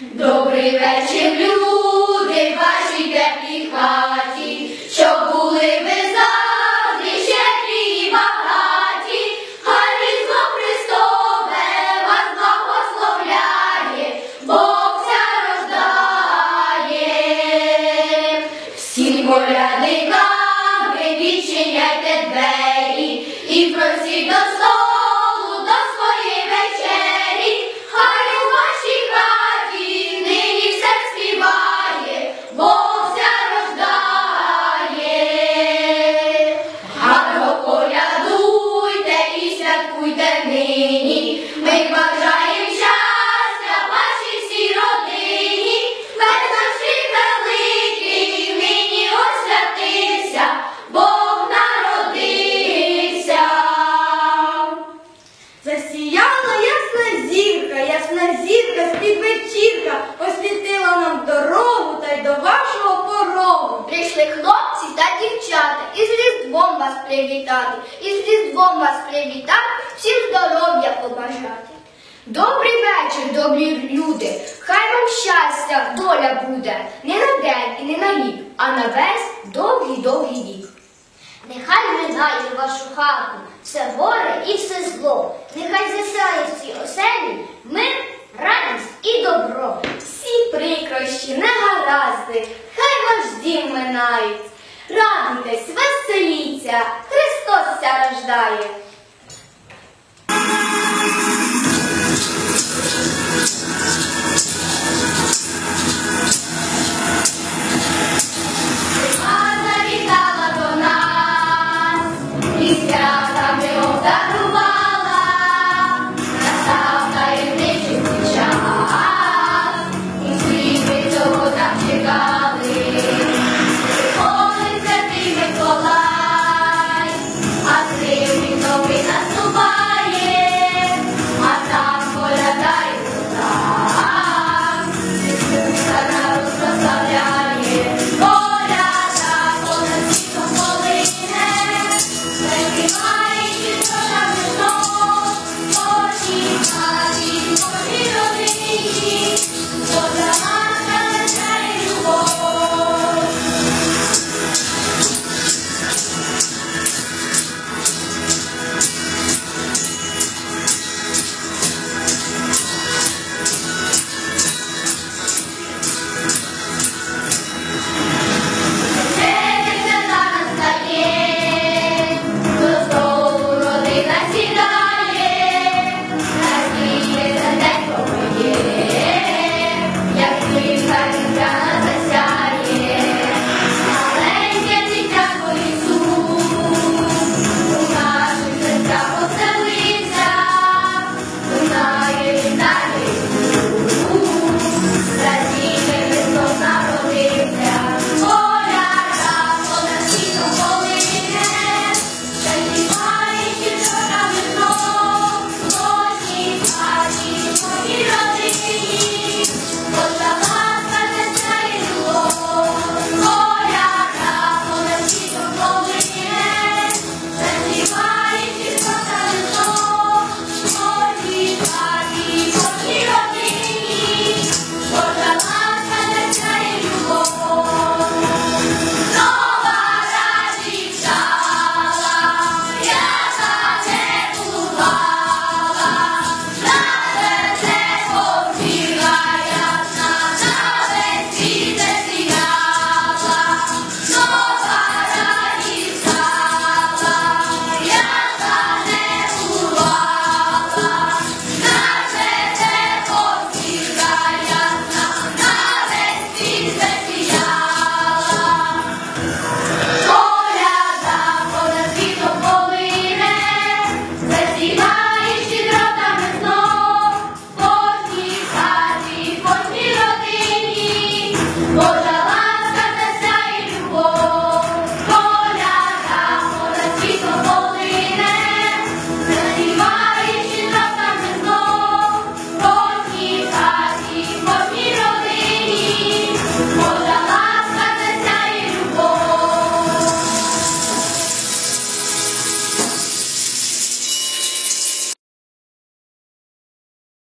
Добрий вечір, люди, вашій теплій хаті, щоб були ви завжди щедрі і багаті, хай різдво Христове вас благословляє, Бог ся рождає. Всім колядникам ви відчиняйте двері і просіть до столу з-під освітила нам дорогу та й до вашого порогу. Прийшли хлопці та дівчата, і з Різдвом вас привітати, і з Різдвом вас привітати, всім здоров'я побажати. Добрий вечір, добрі люди, хай вам щастя, доля буде, не на день і не на рік, а на весь довгий-довгий вік. Нехай минає вашу хату все горе і все зло, нехай засяє в цій оселі мир, радість і добро. Всі прикрощі, негаразди, хай ваш дім минають. Радуйтесь, веселіться, Христос ся рождає.